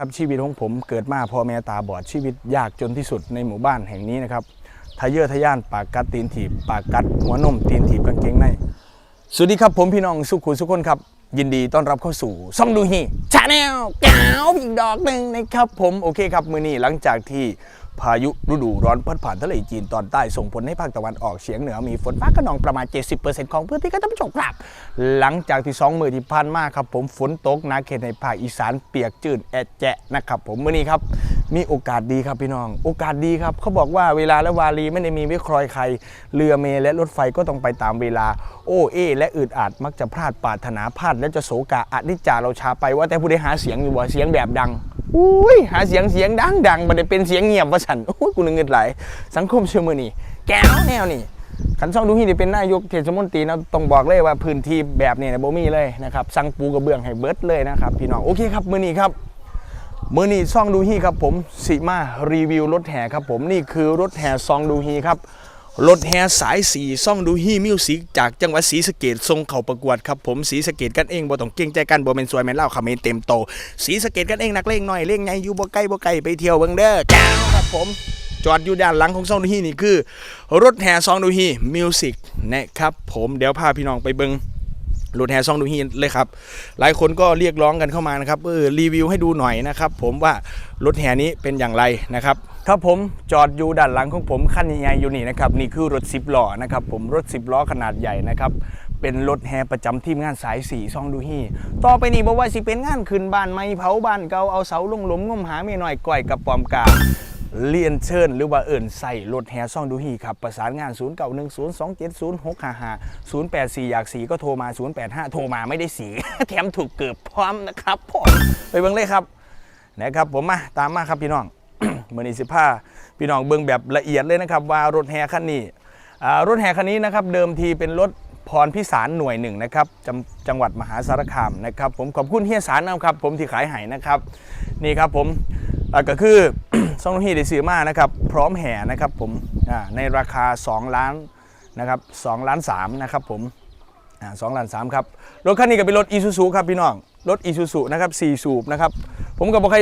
ครับชีวิตของผมเกิดมาพ่อแม่ตาบอดชีวิตยากจนที่สุดในหมู่บ้านแห่งนี้นะครับทะเยอทะยานปากกัดตีนถีบปากกัดหัวนมตีนถีบกางเกงในสวัสดีครับผมพี่น้องสุขุนสุขคนครับ ยินดีต้อนรับเข้าสู่ซ่องดูฮีชาแนลก้วอีกดอกหนึ่งนะครับผมโอเคครับมือนี้หลังจากที่ พายุฤดูร้อนพัดผ่านทะเลจีนตอนใต้ส่งผลให้ภาคตะวันออกเฉียงเหนือมีฝนฟ้าขนองประมาณ 70%ของพื้นที่ก็ท่านผู้ชมครับ หลังจากที่สองมือที่ผ่านมาครับผมฝนตกหนาเขตในภาคอีสานเปียกจืดแอดแจะนะครับผมมื่อนี้ครับมีโอกาสดีครับพี่น้อง โอกาสดีครับเขาบอกว่าเวลาและวารีไม่ได้มีไว้ครอยใคร เรือเมล์และรถไฟก็ต้องไปตามเวลา โอ้เอและอึดอัดมักจะพลาดปาถนาพลาดและจะโศกะอนิจจาเราชาไปว่าแต่ผู้ใดหาเสียงอยู่ว่าเสียงแบบดัง อุ้ยหาเสียงเสียงดังดังมันได้เป็นเสียงเงียบว่าฉันโอ้ยกูนึกเงินไหลสังคมเชื่อมือนี่แก้วแนวนี่ขันช่องดูฮีนี่เป็นนายกเทศมนตรีนะต้องบอกเลยว่าพื้นที่แบบนี้นะโบมีเลยนะครับสั่งปูกระเบื้องให้เบิร์ดเลยนะครับพี่น้องโอเคครับมือนี้ครับมือนี้ซองดูฮีครับผมสิมารีวิวรถแห่ครับผมนี่คือรถแห่ซองดูฮีครับ รถแห่สายสีซ่องดูฮีมิวสิกจากจังหวัดศรีสะเกดทรงเข่าประกวดครับผมศรีสะเกดกันเองบ่ต้องเก่งใจกันบ่เป็นสวยแม่นเล่าคำเมนเต็มโตศรีสะเกดกันเองนักเลงหน่อยเล่งไงอยู่บ่ใกล้บ่ไกลไปเที่ยวเบิ่งเด้อจ้าครับผมจอดอยู่ด้านหลังของซองดูฮีนี่คือ รถแห่ซองดูฮีมิวสิกนะครับผมเดี๋ยวพาพี่น้องไปเบิ่ง รถแห่ซองดูฮีเลยครับ หลายคนก็เรียกร้องกันเข้ามานะครับเออรีวิวให้ดูหน่อยนะครับ ผมว่ารถแห่นี้เป็นอย่างไรนะครับครับผมจอดอยู่ด้านหลังของผมคันใหญ่อยู่นี่นะครับนี่คือรถ10ล้อนะครับผมรถ10ล้อขนาดใหญ่นะครับเป็นรถแห่ประจำทีมงานสายสีซองดูฮีต่อไปนี้บอกว่าสิเป็นงานขึ้นบ้านไม้เผาบ้านเก่าเอาเสาลงหลุมงมหาเมียหน่อยก่อยกับปอมกา เรียนเชิญหรือว่าเอิ่นใส่รถแห่ซ่องดูฮีครับ ประสานงาน 0 9 1 0 2 7 0 6 5 5 0 8 4 อยากสีก็โทรมา 0 8 5 โทรมาไม่ได้สี แถมถูกเกือบพร้อมนะครับผมไปเบิ่งเลยครับนะครับผมมาตามมาครับพี่น้องเมื่อนี้สิผ้าพี่น้องเบิ่งแบบละเอียดเลยนะครับ ว่ารถแห่คันนี้รถแห่คันนี้นะครับเดิมทีเป็นรถพรพิสารหน่วยหนึ่งนะครับจจังหวัดมหาสารคามนะครับ ผมขอบคุณเฮียสารนะครับผมที่ขายไห้นะครับ นี่ครับผมก็คือ ซองนุฮีได้ซื้อมานะครับ พร้อมแห่นะครับผมในราคา 2 ล้านนะครับ2ล้าน3นะครับผมสอ่า2ล้าน3ครับรถคันนี้ก็เป็นรถอีซูซูครับพี่น้องรถอีซูซูนะครับ4สูบนะครับผมก็บอกใคร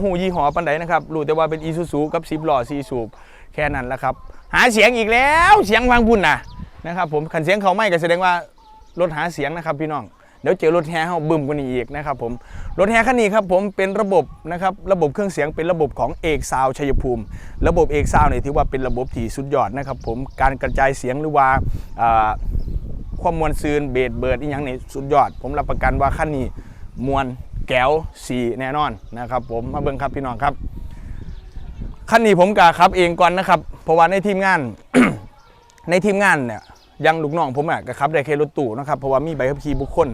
หูยี่ห้อปันไดนะครับรู้แต่ว่าเป็นอีซูซูกับ10ล้อ4สูบแค่นั้นแหละครับ หาเสียงอีกแล้วเสียงฟังพุ่นนะนะครับผมขันเสียงเขาไม่ก็แสดงว่ารถหาเสียงนะครับพี่น้อง เดี๋ยวเจอรถแห่เขาบึ้มกว่านี้อีกนะครับผมรถแห่คันนี้ครับผมเป็นระบบนะครับระบบเครื่องเสียงเป็นระบบของเอกซาวชัยภูมิ ระบบเอกซาวเนี่ยถือว่าเป็นระบบที่สุดยอดนะครับผมการกระจายเสียงหรือว่าความมวลซืนเบสเบิร์ดอีกอย่างนี่สุดยอด ผมรับประกันว่าคันนี้มวลแก้วสีแน่นอนนะครับผมมาเบิ่งครับพี่น้องครับคันนี้ผมกะครับเองก่อนนะครับเพราะว่าในทีมงานในทีมงานเนี่ย ยังลูกน้องผมอะก็ขับได้แค่รถตู้นะครับเพราะว่ามีใบขับขี่บุคคล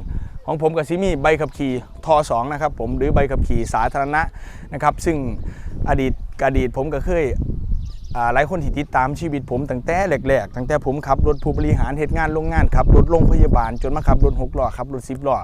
ของผมกับซิมีใบขับขี่ทอสองนะครับผมหรือใบขับขี่สาธารณะนะครับ ซึ่งอดีตอดีตผมก็เคยหลายคนที่ติดตามชีวิตผมตั้งแต่แรกๆตั้งแต่ผมขับรถผู้บริหารเหตุงานโรงงานขับรถโรงพยาบาลจนมาขับรถหกล้อขับรถสิบล้อ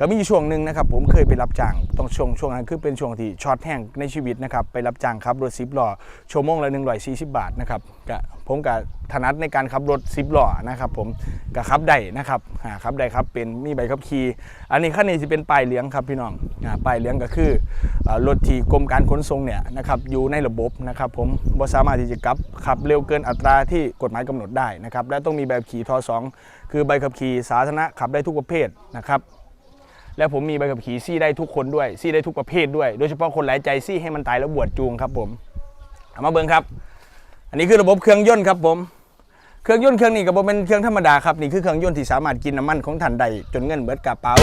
ก็มีช่วงหนึ่งนะครับผมเคยไปรับจ้างต้องช่วงช่วงนั้นคือเป็นช่วงที่ช็อตแห้งในชีวิตนะครับไปรับจ้างขับรถสิบล้อชั่วโมงละ140บบาทนะครับก็ผมก็ถนัดในการขับรถสิบล้อนะครับผมก็ขับได้นะครับอ่าขับได้ครับเป็นมีใบขับขี่อันนี้ขั้นนี้จะเป็นป้ายเหลืองครับพี่น้องอ่าป้ายเหลืองก็คือรถที่กรมการขนส่งเนี่ยนะครับอยู่ในระบบนะครับผมบ่สามารถที่จะขับขับเร็วเกินอัตราที่กฎหมายกำหนดได้นะครับและต้องมีใบขับขี่ทอสองคือใบขับขี่สาธารณะขับได้ทุกประเภทนะครับ และผมมีใบขับขี่ซี่ได้ทุกคนด้วยซี่ได้ทุกประเภทด้วยโดยเฉพาะคนหลายใจซี่ให้มันตายแล้วบวชจูงครับผมเอามาเบิ่งครับ อันนี้คือระบบเครื่องยนต์ครับผมเครื่องยนต์เครื่องนี้ก็บ่เป็นเครื่องธรรมดาครับนี่คือเครื่องยนต์ที่สามารถกินน้ำมันของท่านได้จนเงินเบิดกระเป๋า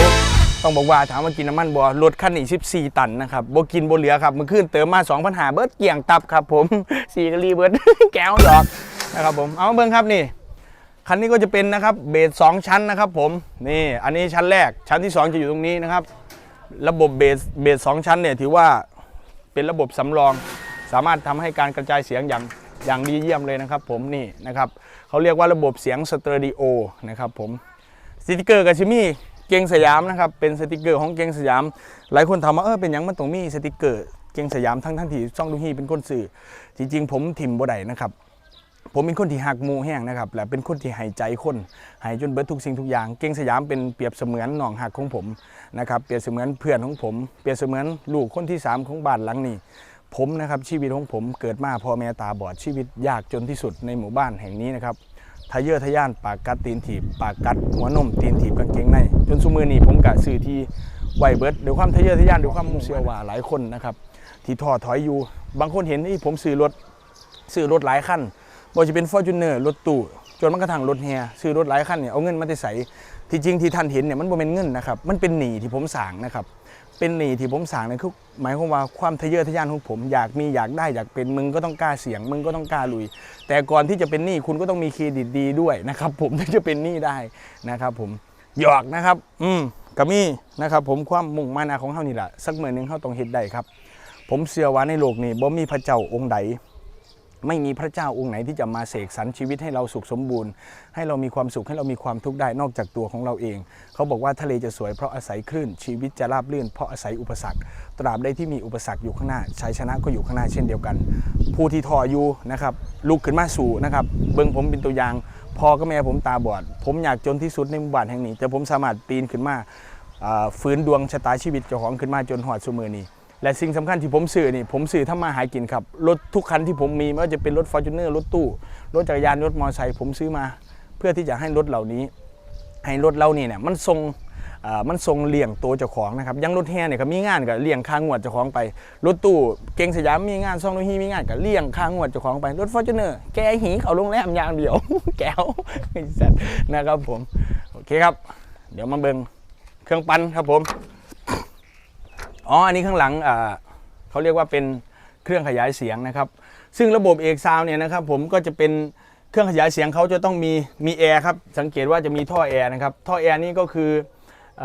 ต้องบอกว่าถามว่ากินน้ำมันบ่รถคันนี้14 ตันนะครับบ่กินบ่เหลือครับมื่อคืนเติมมา2,500หาเบิดเกี่ยงตับครับผมสี่กะลีเบิดแก้วดอกนะครับผมเอามาเบิ่งครับนี่ คันนี้ก็จะเป็นนะครับเบสสองชั้นนะครับผมนี่อันนี้ชั้นแรกชั้นที่ 2 จะอยู่ตรงนี้นะครับ ระบบเบสเบสสองชั้นเนี่ยถือว่าเป็นระบบสำรอง สามารถทำให้การกระจายเสียงอย่างอย่างดีเยี่ยมเลยนะครับผมนี่นะครับเขาเรียกว่าระบบเสียงสเตอริโอนะครับผมสติกเกอร์กับชิมี่เกงสยามนะครับเป็นสติกเกอร์ของเกงสยาม หลายคนถามว่าเออเป็นยังมันตรงมีสติกเกอร์เกงสยามทั้งทั้งที่ช่องดูฮีเป็นคนสื่อ จริง ๆ ผมถิ่มบ่ได้นะครับ ผมเป็นคนที่หักมูแห้งนะครับและเป็นคนที่ให้ใจคนให้จนเบิดทุกสิ่งทุกอย่าง เก่งสยามเป็นเปรียบเสมือนหนองหักของผมนะครับเปรียบเสมือนเพื่อนของผม เปรียบเสมือนลูกคนที่สามของบ้านหลังนี้ผมนะครับชีวิตของผมเกิดมาพ่อแม่ตาบอดชีวิตยากจนที่สุดในหมู่บ้านแห่งนี้นะครับทะเยอทะยานปากกัดตีนถีบปากกัดหัวนมตีนถีบกางเกงในจนสุมือนี้ผมกะซื้อที่ไหวเบิร์ดด้วยความทะเยอทะยานด้วยความมุ่งเชื่อว่าหลายคนนะครับที่ท้อถอยอยู่ บางคนเห็นที่ผมซื้อรถซื้อรถหลายคัน บ่ว่าจะเป็นฟอร์จูเนอร์รถตู้จนมันกระทั่งรถแฮซื้อรถหลายคันเนี่ยเอาเงินมาได้ใส่ที่จริงที่ท่านเห็นเนี่ยมันบ่เป็นเงินนะครับมันเป็นหนี้ที่ผมสร้างนะครับเป็นหนี้ที่ผมสั่งเนั่นคือหมายความว่าความทะเยอทะยานของผมอยากมีอยากได้อยากเป็นมึงก็ต้องกล้าเสี่ยงมึงก็ต้องกล้าลุย แต่ก่อนที่จะเป็นหนี้คุณก็ต้องมีเครดิตดีด้วยนะครับผมถึงจะเป็นหนี้ได้นะครับ ผมหยอกนะครับ อืมก็มีนะครับ ผมความมุ่งมั่นของเฮานี่แหละสักเมื้อหนึงเฮาต้องเฮ็ดได้ครับ ผมเชื่อว่าในโลกนี้บ่มีพระเจ้าองค์ใด ไม่มีพระเจ้าองค์ไหนที่จะมาเสกสรรชีวิตให้เราสุขสมบูรณ์ ให้เรามีความสุขให้เรามีความทุกข์ได้นอกจากตัวของเราเอง เขาบอกว่าทะเลจะสวยเพราะอาศัยคลื่น ชีวิตจะราบรื่นเพราะอาศัยอุปสรรค ตราบใดที่มีอุปสรรคอยู่ข้างหน้าชัยชนะก็อยู่ข้างหน้าเช่นเดียวกัน ผู้ที่ทออยู่นะครับลุกขึ้นมาสู่นะครับเบิ้งผมเป็นตัวอย่างพอก็แม่ผมตาบอด ผมอยากจนที่สุดในหมู่บ้านแห่งนี้ แต่ผมสามารถปีนขึ้นมาอ่าฟื้นดวงชะตาชีวิตเจ้าของขึ้นมาจนหอดสมือนี้ และสิ่งสำคัญที่ผมซื้อนี่ผมซื้อทำมาหากินครับ รถทุกคันที่ผมมีไม่ว่าจะเป็นรถฟอร์จูเนอร์รถตู้ รถจักรยานรถมอเตอร์ไซค์ผมซื้อมา เพื่อที่จะให้รถเหล่านี้ ให้รถเรานี่เนี่ยมันทรงมันทรงเลี่ยงตัวเจ้าของนะครับยังรถแห่เนี่ยก็มีงานกับเลี่ยงค่างวดเจ้าของไป รถตู้เก่งสยามมีงานซ่องโลฮีมีงานกับเลี่ยงค่างวดเจ้าของไปรถฟอร์จูเนอร์แกหีเขาโรงแรมอย่างเดียว แก้วไอ้สัตว์นะครับผมโอเคครับ เดี๋ยวมาเบิ่งเครื่องปั้นครับผม อ๋ออันนี้ข้างหลังเขาเรียกว่าเป็นเครื่องขยายเสียงนะครับ ซึ่งระบบเอกซาวเนี่ยนะครับผมก็จะเป็นเครื่องขยายเสียงเขาจะต้องมีมีแอร์ครับสังเกตว่าจะมีท่อแอร์นะครับท่อแอร์นี่ก็คืออ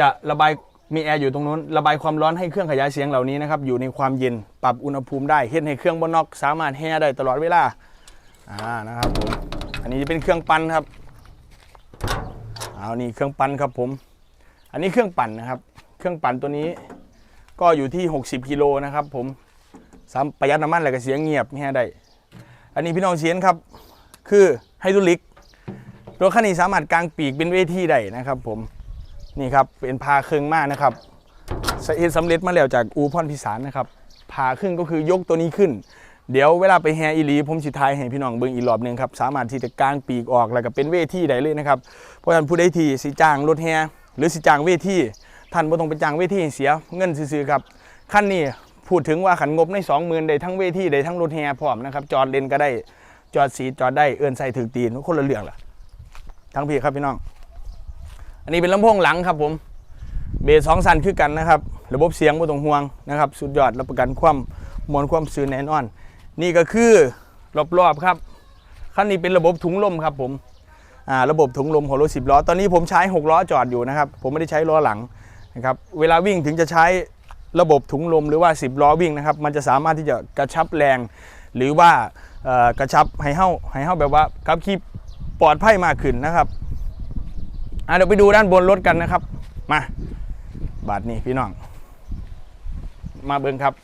จะระบายมีแอร์อยู่ตรงนู้นระบายความร้อนให้เครื่องขยายเสียงเหล่านี้นะครับอยู่ในความเย็นปรับอุณหภูมิได้เฮ็ดให้เครื่องบนนอก สามารถแห่ได้ตลอดเวลาอ่านะครับผมอันนี้จะเป็นเครื่องปั้นครับเอานี่เครื่องปั้นครับผม อันนี้เครื่องปั่นนะครับ เครื่องปั่นตัวนี้ ก็อยู่ที่ 60กิโลนะครับ ผมสามประหยัดน้ำมันแล้วก็เสียงเงียบแฮ่ได้อันนี้พี่น้องเสียนครับ คือไฮดรอลิกรถคันนี้สามารถกางปีกเป็นเวทีได้นะครับ ผมนี่ครับเป็นพาเครื่องมากนะครับเฮ็ดสำเร็จมาแล้วจากอูพรพิสารนะครับพาขึ้นก็คือยกตัวนี้ขึ้น เดี๋ยวเวลาไปแฮอีลีผมสิทายให้พี่น้องเบิ่งอีกรอบหนึ่งครับสามารถที่จะกางปีกออกแล้วก็เป็นเวทีได้เลยนะครับเพราะฉะนั้นผู้ใดที่สิจ้างรถแฮหรือสิจ้างเวที ท่านบ่ต้องไปจ้างเวทีเสียเงินซื้อๆครับคันนี้พูดถึงว่าขันงบใน20,000ได้ทั้งเวทีได้ทั้งรถแฮพร้อมนะครับจอดเลนก็ได้จอดสีจอดได้เอื้อนใส่ถึกตีนคนละเรื่องล่ะทั้งพี่ครับพี่น้อง อันนี้เป็นลำโพงหลังครับผมเบสสองสันคือกันนะครับ ระบบเสียงบ่ต้องห่วงนะครับ สุดยอดรับประกันความมวลความซื่นแน่นอน นี่ก็คือรอบๆครับคันนี้เป็นระบบถุงลมครับผมอ่าระบบถุงลมของรถสิบล้อ ตอนนี้ผมใช้6ล้อจอดอยู่นะครับ ผมไม่ได้ใช้ล้อหลัง นะครับเวลาวิ่งถึงจะใช้ระบบถุงลมหรือว่า 10 ล้อวิ่งนะครับ มันจะสามารถที่จะกระชับแรง หรือว่ากระชับให้เฮ้าให้เฮ้าแบบว่าขับขี่ปลอดภัยมากขึ้นนะครับเดี๋ยวไปดูด้านบนรถกันนะครับ มา บาทนี้พี่น้อง มาเบิ้งครับ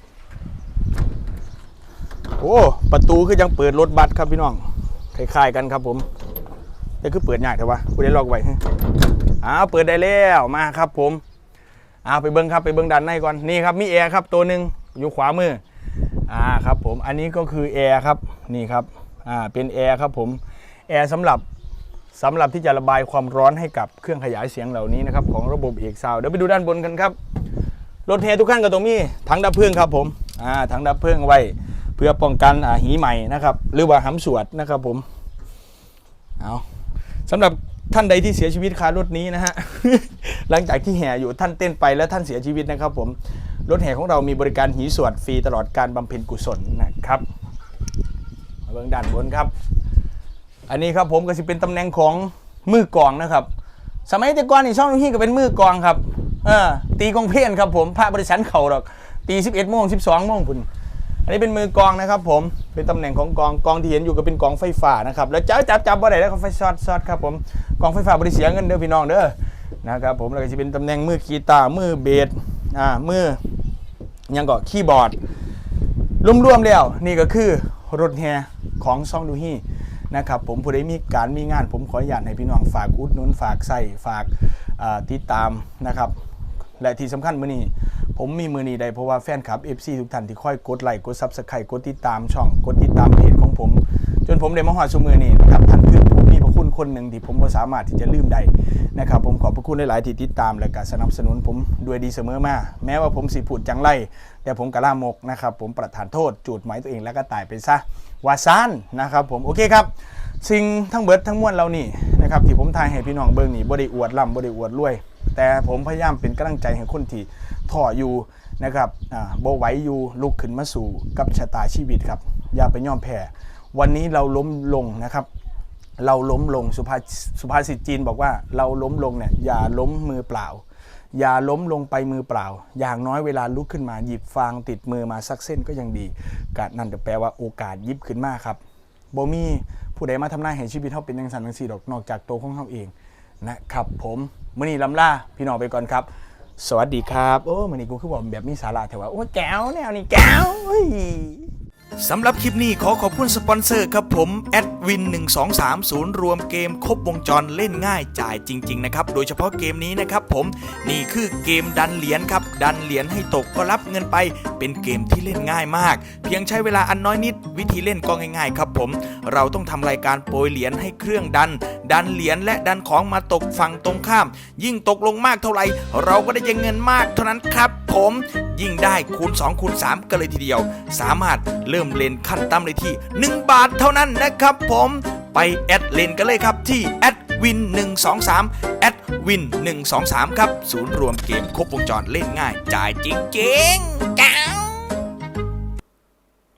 โอ้ประตูคือยังเปิดรถบัสครับพี่น้องคล้ายๆกันครับผมแต่คือเปิดยากแต่ว่ากูได้ลอกไว้อ้าวเปิดได้แล้วมาครับผม อ้าไปเบิ้งครับไปเบิ้งด้านในก่อนนี่ครับมีแอร์ครับตัวหนึ่งอยู่ขวามืออ่าครับผมอันนี้ก็คือแอร์ครับนี่ครับอ่าเป็นแอร์ครับผมแอร์สำหรับสำหรับที่จะระบายความร้อนให้กับเครื่องขยายเสียงเหล่านี้นะครับของระบบเอกซาวเดี๋ยวไปดูด้านบนกันครับรถแฮทุกขั้นก็ต้องมีถังดับเพลิงครับผมอ่าถังดับเพลิงไว้เพื่อป้องกันอ่าหีใหม่นะครับหรือว่าหำสวดนะครับผมเอาสำหรับ ท่านใดที่เสียชีวิตคารถนี้นะฮะ หลังจากที่แห่อยู่ท่านเต้นไปแล้วท่านเสียชีวิตนะครับผม รถแห่ของเรามีบริการหีสวดฟรีตลอดการบำเพ็ญกุศลนะครับเบื้องด้านบนครับ อันนี้ครับผมก็จะเป็นตำแหน่งของมือกองนะครับ สมัยแต่ก่อนนี่ช่องนี้ก็เป็นมือกองครับ เออตีกองเพลนครับผมพระบริษัทเขาหรอกตี11โมง12โมงคุณ อันนี้เป็นมือกองนะครับผม เป็นตำแหน่งของกองกองที่เห็นอยู่ก็เป็นกองไฟฟ้านะครับ แล้วจับจับจับบ่ได้แล้วก็ไฟช็อตช็อตครับผมกองไฟฟ้าบริเสียเงินเด้อพี่น้องเด้อนะครับผมแล้วก็จะเป็นตำแหน่งมือกีตาร์มือเบสอ่ามือยังก็คีย์บอร์ดรวมๆแล้วนี่ก็คือรถแฮของซองดูฮีนะครับผมผู้ใดมีการมีงาน ผมขออนุญาตให้พี่น้องฝากอุดหนุนฝากใส่ฝากติดตามนะครับ และที่สำคัญมื้อนี้ผมมีมือนี้ได้เพราะว่าแฟนคลับ FC ทุกท่านที่ค่อยกดไลค์กด Subscribe กดติดตามช่องกดติดตามเพจของผม จนผมได้มาหอดซุมือนี้นะครับท่านคือผู้มีพระคุณคนหนึ่งที่ผมบ่สามารถที่จะลืมได้นะครับผมขอบพระคุณหลาย ๆ ที่ติดตามและก็สนับสนุนผมด้วยดีเสมอมา แม้ว่าผมสิพูดจังไรแต่ผมกะล่ามกนะครับผมประทานโทษจูดหมายตัวเองแล้วก็ตายไปซะวาซานนะครับผมโอเคครับสิ่งทั้งเบิดทั้งมวลเรานี่นะครับที่ผมทายให้พี่น้องเบิ่งนี่บ่ได้อวดล่ำบ่ได้อวดรวย แต่ผมพยายามเป็นกำลังใจให้คนที่ท่ออยู่นะครับอ่าบ่ไหวอยู่ลุกขึ้นมาสู่กับชะตาชีวิตครับ อย่าไปยอมแพ้วันนี้เราล้มลงนะครับ เราล้มลงสุภาสุภาษิตจีนบอกว่าเราล้มลงเนี่ยอย่าล้มมือเปล่า อย่าล้มลงไปมือเปล่า อย่างน้อยเวลาลุกขึ้นมาหยิบฟางติดมือมาสักเส้นก็ยังดีกนั่นจะแปลว่าโอกาสยิบขึ้นมาครับโบมีผู้ใดมาทำหน้ายให้ชีวิตเฮาเป็นจังสันจังซี่ดอกนอกจากตัวของเฮาเองนะครับผม มื่อนี้ลำลาพี่น้องไปก่อนครับ สวัสดีครับ โอ้มื่อนี้กูคือบอกแบบมีสาระแต่ว่าโอ้แก้วแนวนี้แก้วเฮ้ย สำหรับคลิปนี้ขอขอบคุณสปอนเซอร์ครับผมแอดวิน123ศูนย์รวมเกมครบวงจรเล่นง่ายจ่ายจริง ๆ นะครับ โดยเฉพาะเกมนี้นะครับผมนี่คือเกมดันเหรียญครับ ดันเหรียญให้ตกก็รับเงินไป เป็นเกมที่เล่นง่ายมาก เพียงใช้เวลาอันน้อยนิดวิธีเล่นก็ง่ายๆครับผม เราต้องทำรายการโปรยเหรียญให้เครื่องดัน ดันเหรียญและดันของมาตกฝั่งตรงข้าม ยิ่งตกลงมากเท่าไหร่เราก็ได้เงินมากเท่านั้นครับ ผมยิ่งได้คูณ2คูณ3กันเลยทีเดียว สามารถเลริ่มเล่นขั้นต่ำเลยที่ 1 บาทเท่านั้นนะครับผมไปแอดเล่นกันเลยครับที่แอดวิน123แอดวิน123 ครับ ศูนย์รวมเกมครบวงจรเล่นง่าย จ่ายจริงๆแก้ว